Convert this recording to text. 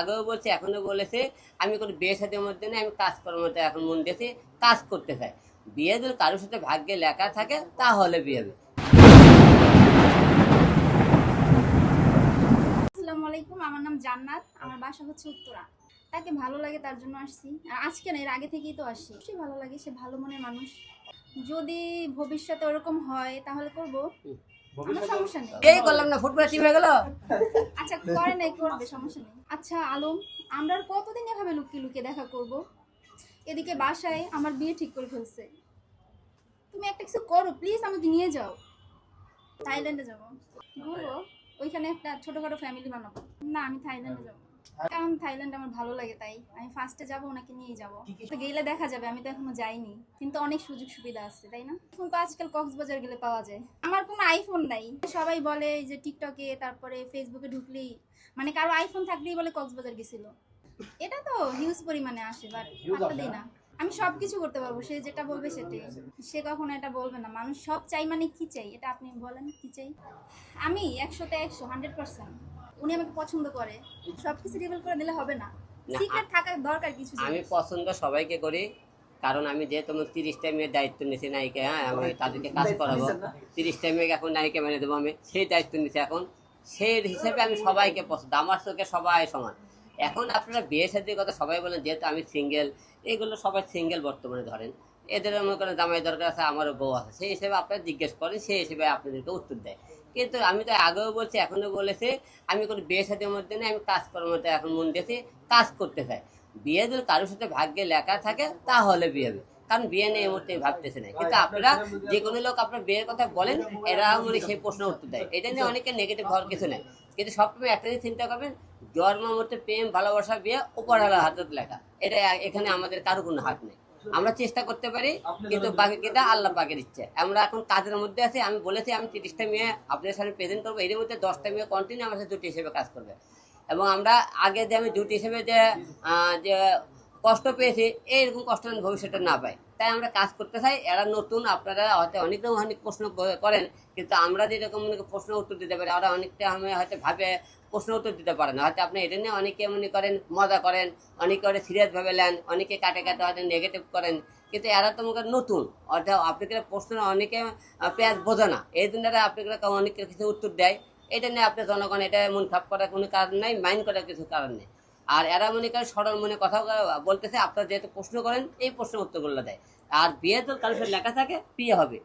আগেও বলছে এখনও বলেছে আমি কোনো বিয়ে সাথের মধ্যে নেই আমি কাজ করার মধ্যে এখন মন দিয়েছি কাজ করতে চাই। বিয়ে যদি কারোর সাথে ভাগ্যে লেখা থাকে তাহলে বিয়ে হবে। আসসালামু আলাইকুম আমার নাম জান্নাত আমার বাসা হচ্ছে উত্তরা। তাকে ভালো লাগে তার জন্য আসছি। আজকে না এর আগে থেকেই তো আসছি। সে ভালো লাগে সে ভালো মনের মানুষ। যদি ভবিষ্যতে ওরকম হয় তাহলে করব। এই করলাম না ফুটবল টিম হয়ে গেল? আচ্ছা করে নাই করবে সমস্যা নেই। আচ্ছা আলম আমরা আর কতদিন এভাবে লুকিয়ে লুকিয়ে দেখা করব? এদিকে বাসায় আমার বিয়ে ঠিক করে ফেলছে। তুমি একটা কিছু করো প্লিজ আমাকে নিয়ে যাও। থাইল্যান্ডে যাব। ঘুরবো ওইখানে একটা ছোটখাটো ফ্যামিলি বানাবো। না আমি থাইল্যান্ডে যাব কারণ থাইল্যান্ড আমার ভালো লাগে তাই আমি ফার্স্টে যাব ওনাকে নিয়ে যাব। তো গেলে দেখা যাবে আমি তো এখনও যাইনি। কিন্তু অনেক সুযোগ সুবিধা আছে তাই না? এখন তো আজকাল কক্সবাজার গেলে পাওয়া যায়। আমার কোনো আইফোন নাই। সবাই বলে যে টিকটকে তারপরে ফেসবুকে ঢুকলেই মানে কারও আইফোন থাকলেই বলে কক্সবাজার গেছিল। এটা তো হিউজ পরিমাণে আসে বাট পাত্তা দিই না। আমি সব কিছু করতে পারব সে যেটা বলবে সেটাই। সে কখনো এটা বলবে না। মানুষ সব চাই মানে কি চাই? এটা আপনি বলেন কি চাই? আমি একশোতে একশো হান্ড্রেড পার্সেন্ট উনি আমাকে পছন্দ করে। সব কিছু রিভিল করে দিলে হবে না। না, সিক্রেট থাকার দরকার কিছু আমি পছন্দ সবাইকে করি কারণ আমি যে তোমার তিরিশটা মেয়ের দায়িত্ব নিয়েছি নায়িকা হ্যাঁ আমি তাদেরকে কাজ করাবো। তিরিশটা মেয়েকে এখন নায়িকা মেনে দেবো আমি সেই দায়িত্ব নিয়েছি এখন। সেই হিসেবে আমি সবাইকে পছন্দ আমার চোখে সবাই সমান। এখন আপনারা বিয়ে সাথে কথা সবাই বলেন যেহেতু আমি সিঙ্গেল এগুলো সবাই সিঙ্গেল বর্তমানে ধরেন। এদের মনে করেন জামাই দরকার আছে, আমারও বউ আছে। সেই হিসেবে আপনারা জিজ্ঞেস করেন, সেই হিসেবে আপনাদেরকে উত্তর দেয়। কিন্তু আমি তো আগেও বলছি, এখনও বলেছে, আমি কোনো বিয়ে সাথের মধ্যে নেই আমি কাজ করার মধ্যে এখন মন দিয়েছি, কাজ করতে চাই। বিয়ে যদি কারোর সাথে ভাগ্যে লেখা থাকে, তাহলে বিয়ে হবে। কারণ বিয়ে নেই এই মুহূর্তে ভাবতেছে না। কিন্তু আপনারা যে কোনো লোক আপনার বিয়ের কথা বলেন, এরা মানে সেই প্রশ্ন উত্তর দেয়। এটা নিয়ে অনেকে নেগেটিভ হওয়ার কিছু নেই। কিন্তু সবসময় একটা জিনিস চিন্তা করবেন, জন্ম মধ্যে প্রেম, ভালোবাসা, বিয়ে উপরওয়ালা হাতত লেখা। এটা এখানে আমাদের কারও কোনো হাত নেই। আমরা চেষ্টা করতে পারি কিন্তু বাকি কেটা আল্লাহ পাকের ইচ্ছে আমরা এখন কাজের মধ্যে আছি আমি বলেছি আমি তিরিশটা মেয়ে আপনার সাথে প্রেজেন্ট করব। এর মধ্যে দশটা মেয়ে কন্টিনিউ আমার সাথে দুটি হিসেবে কাজ করবে। এবং আমরা আগে যে আমি দুটি হিসেবে যে যে কষ্ট পেয়েছি এইরকম কষ্ট আমি ভবিষ্যতে না পাই। তাই আমরা কাজ করতে চাই, এরা নতুন, আপনারা হয়তো অনেক রকম অনেক প্রশ্ন করেন, কিন্তু আমরা যেরকম প্রশ্ন উত্তর দিতে পারি ওরা অনেকটা আমি হয়তো ভাবে প্রশ্ন উত্তর দিতে পারে না হয়তো আপনি এটা নিয়ে অনেকে মনে করেন মজা করেন, অনেকে ওরা সিরিয়াস ভাবে নেন, অনেকে কাটে কাটে হয়তো নেগেটিভ করেন, কিন্তু এরা তো মনে নতুন। অর্থাৎ আপনাদের প্রশ্ন অনেকে পেঁয়াজ বোঝে না। এই জন্য আপনাদের অনেক কিছু উত্তর দেয়। এটা নিয়ে আপনি জনগণ, এটা মন খাপ করার কোনো কারণ নেই মাইন্ড করার কিছু কারণ নেই। আর এরা মনে করেন সরল মনে কথা বলতেছে, আপনারা যেহেতু প্রশ্ন করেন, এই প্রশ্নের উত্তরগুলো দেয়। আর বিয়ে তো কারোর লেখা থাকে, বিয়ে হবে।